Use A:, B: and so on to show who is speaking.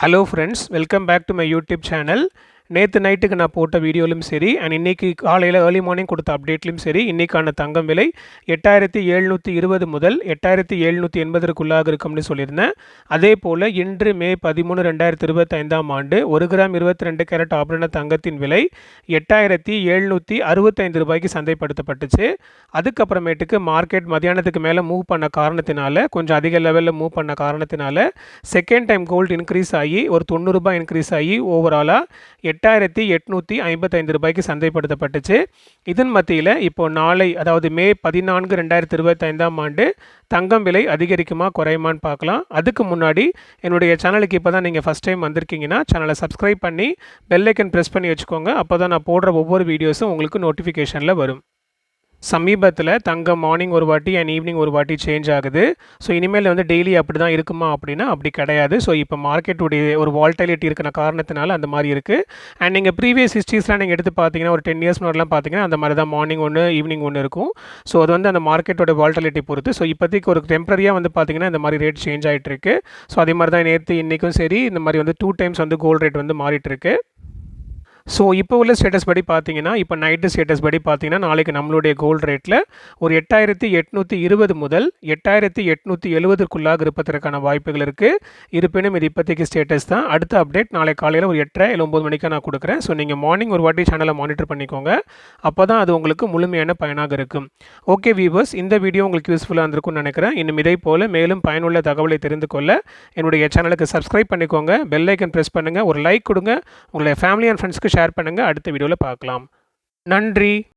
A: Hello friends, welcome back to my YouTube channel. நேற்று நைட்டுக்கு நான் போட்ட வீடியோலையும் சரி அண்ட் இன்றைக்கி காலையில் ஏர்லி மார்னிங் கொடுத்த அப்டேட்லையும் சரி இன்றைக்கான தங்கம் விலை எட்டாயிரத்தி எழுநூற்றி இருபது முதல் எட்டாயிரத்தி எழுநூற்றி எண்பதற்குள்ளாக இருக்கும்னு சொல்லியிருந்தேன். அதே போல் இன்று மே பதிமூணு ரெண்டாயிரத்தி இருபத்தைந்தாம் ஆண்டு ஒரு கிராம் இருபத்தி ரெண்டு கேரட் ஆபரண தங்கத்தின் விலை எட்டாயிரத்தி எழுநூற்றி அறுபத்தைந்து ரூபாய்க்கு சந்தைப்படுத்தப்பட்டுச்சு. அதுக்கப்புறமேட்டுக்கு மார்க்கெட் மதியானத்துக்கு மேலே மூவ் பண்ண காரணத்தினால கொஞ்சம் அதிக லெவலில் மூவ் பண்ண காரணத்தினால செகண்ட் டைம் கோல்டு இன்க்ரீஸ் ஆகி ஒரு தொண்ணூறுரூபா இன்க்ரீஸ் ஆகி ஓவராலாக எட்டாயிரத்தி எட்நூற்றி ஐம்பத்தைந்து ரூபாய்க்கு சந்தைப்படுத்தப்பட்டுச்சு. இதன் மத்தியில் இப்போ நாளை அதாவது மே பதினான்கு ரெண்டாயிரத்தி இருபத்தைந்தாம் ஆண்டு தங்கம் விலை அதிகரிக்குமா குறையுமான்னு பார்க்கலாம். அதுக்கு முன்னாடி என்னுடைய சேனலுக்கு இப்போ தான் நீங்கள் ஃபஸ்ட் டைம் வந்திருக்கீங்கன்னா சேனலை சப்ஸ்கிரைப் பண்ணி பெல்லைக்கன் ப்ரெஸ் பண்ணி வச்சுக்கோங்க. அப்போ தான் நான் போடுற ஒவ்வொரு வீடியோஸும் உங்களுக்கு நோட்டிஃபிகேஷனில் வரும். சமீபத்தில் தங்கம் மார்னிங் ஒரு வாட்டி அண்ட் ஈவினிங் ஒரு வாட்டி சேஞ்ச் ஆகுது. ஸோ இனிமேல் வந்து டெய்லி அப்படி தான் இருக்குமா அப்படின்னா அப்படி கிடையாது. ஸோ இப்போ மார்க்கெட்டுடைய ஒரு வால்டைலிட்டி இருக்கிற காரணத்தினால அந்த மாதிரி இருக்குது அண்ட் நீங்கள் ப்ரீவியஸ் ஹிஸ்ட்ரிஸ்லாம் நீங்கள் எடுத்து பார்த்தீங்கன்னா ஒரு டென் இயர்ஸ் முன்னாடிலாம் பார்த்தீங்கன்னா அந்த மாதிரி தான் மார்னிங் ஒன்று ஈவினிங் ஒன்று இருக்கும். ஸோ அது வந்து அந்த மார்க்கெட்டோட வால்டைலிட்டி பொறுத்து. ஸோ இப்போதைக்கு ஒரு டெம்பரரியாக வந்து பார்த்தீங்கன்னா இந்த மாதிரி ரேட் சேஞ்ச் ஆகிட்டு இருக்கு. ஸோ அதே மாதிரி தான் நேற்று இன்றைக்கும் சரி இந்த மாதிரி வந்து டூ டைம்ஸ் வந்து கோல்டு ரேட் வந்து மாறிட்டு இருக்கு. ஸோ இப்போ உள்ள ஸ்டேட்டஸ் படி பார்த்தீங்கன்னா இப்போ நைட்டு ஸ்டேட்டஸ் படி பார்த்தீங்கன்னா நாளைக்கு நம்மளுடைய கோல்டு ரேட்டில் ஒரு எட்டாயிரத்தி எட்நூற்றி இருபது முதல் எட்டாயிரத்தி எட்நூற்றி எழுபதுக்குள்ளாக இருப்பதற்கான வாய்ப்புகள் இருக்குது இருப்பினும் இது இப்போதைக்கு ஸ்டேட்டஸ் தான். அடுத்த அப்டேட் நாளை காலையில் ஒரு எட்டரை இல்லை ஒம்பது மணிக்காக நான் கொடுக்குறேன். ஸோ நீங்கள் மார்னிங் ஒரு வாட்டி சேனலை மானிட்டர் பண்ணிக்கோங்க. அப்போ தான் அது உங்களுக்கு முழுமையான பயனாக இருக்கும். ஓகே வீவர்ஸ் இந்த வீடியோ உங்களுக்கு யூஸ்ஃபுல்லாக இருந்திருக்கும்னு நினைக்கிறேன். இன்னும் இதே போல் மேலும் பயனுள்ள தகவலை தெரிந்து கொள்ள என்னுடைய சேனலுக்கு சப்ஸ்கிரைப் பண்ணிக்கோங்க. பெல் ஐக்கன் ப்ரெஸ் பண்ணுங்கள் ஒரு லைக் கொடுங்க. உங்களுடைய ஃபேமிலி அண்ட் ஃப்ரெண்ட்ஸ்க்கு ஷேர் பண்ணுங்கள் அடுத்த வீடியோவில் பார்க்கலாம். நன்றி.